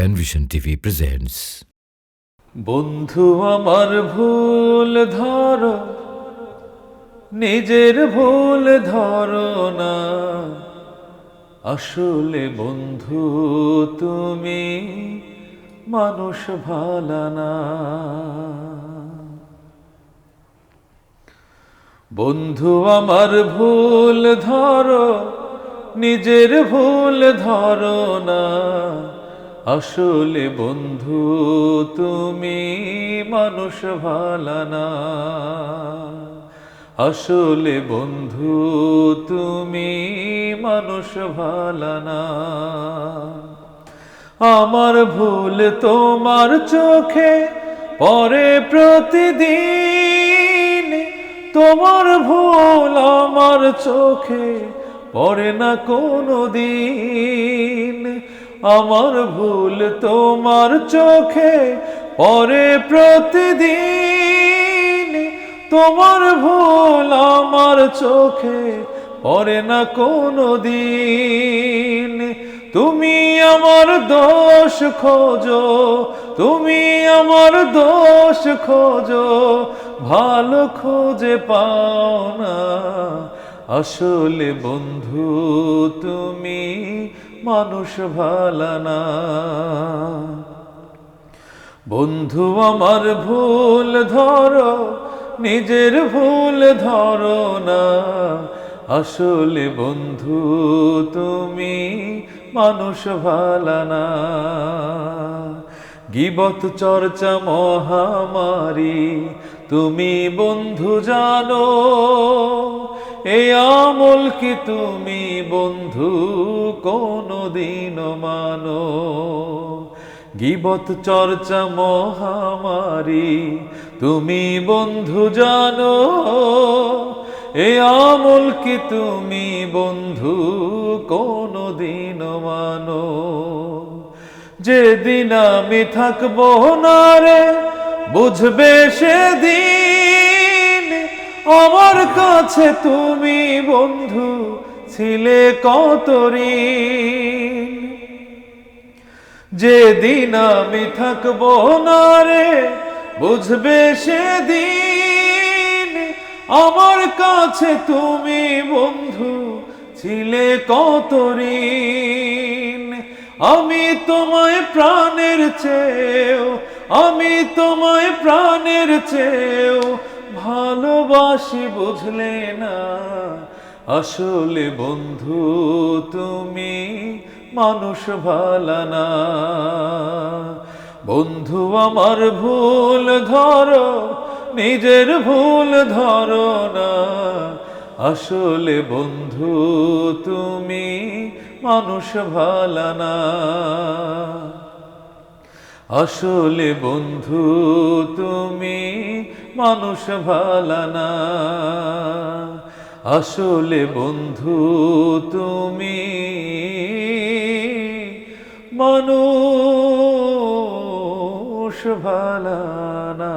Penvision TV presents বন্ধু আমার ভুল ধরো, নিজের ভুল ধরো না। আসলে বন্ধু তুমি মানুষ ভালা না। বন্ধু আমার ভুল ধরো, নিজের ভুল ধরো না। আসলে বন্ধু, তুমি মানুষ ভালা না। আসলে বন্ধু, তুমি মানুষ ভালা না। আমার ভুল তোমার চোখে পরে প্রতিদিন। তোমার ভুল আমার চোখে পরে না কোনো দিন আমার ভুল তোমার চোখে পরে প্রতিদিন। তোমার ভুল আমার চোখে পরে না কোনো দিন তুমি আমার দোষ খোঁজো, তুমি আমার দোষ খোঁজো, ভালো খোঁজে পাও না। আসলে বন্ধু তুমি মানুষ ভালা না। বন্ধু আমার ভুল ধরো, নিজের ভুল ধরো না। আসলে বন্ধু তুমি মানুষ ভালা না। গিবত চর্চা মহামারী, তুমি বন্ধু জানো এ আমল কি তুমি, বন্ধু? কোনো দিন মানো। গিবত চর্চা মহামারী, তুমি বন্ধু জানো। এ আমল কি তুমি, বন্ধু? কোনো দিন মানো। যেদিন আমি থাকব না রে, বুঝবে সেদিন আমার কাছে তুমি বন্ধু ছিলে কত ঋণ যেদিন আমি থাকব না রে, বুঝবে সেদিন। আমার কাছে তুমি বন্ধু ছিলে কত ঋণ আমি তোমায় প্রাণের চেয়েও, আমি তোমায় প্রাণের চেয়েও ভালোবাসি বুঝলে না। আসলে বন্ধু তুমি মানুষ ভালা না। বন্ধু আমার ভুল ধরো, নিজের ভুল ধরো না। আসলে বন্ধু তুমি মানুষ ভালা না। আসলে বন্ধু তুমি মানুষ ভালা না। আসলে বন্ধু তুমি মানুষ ভালা না।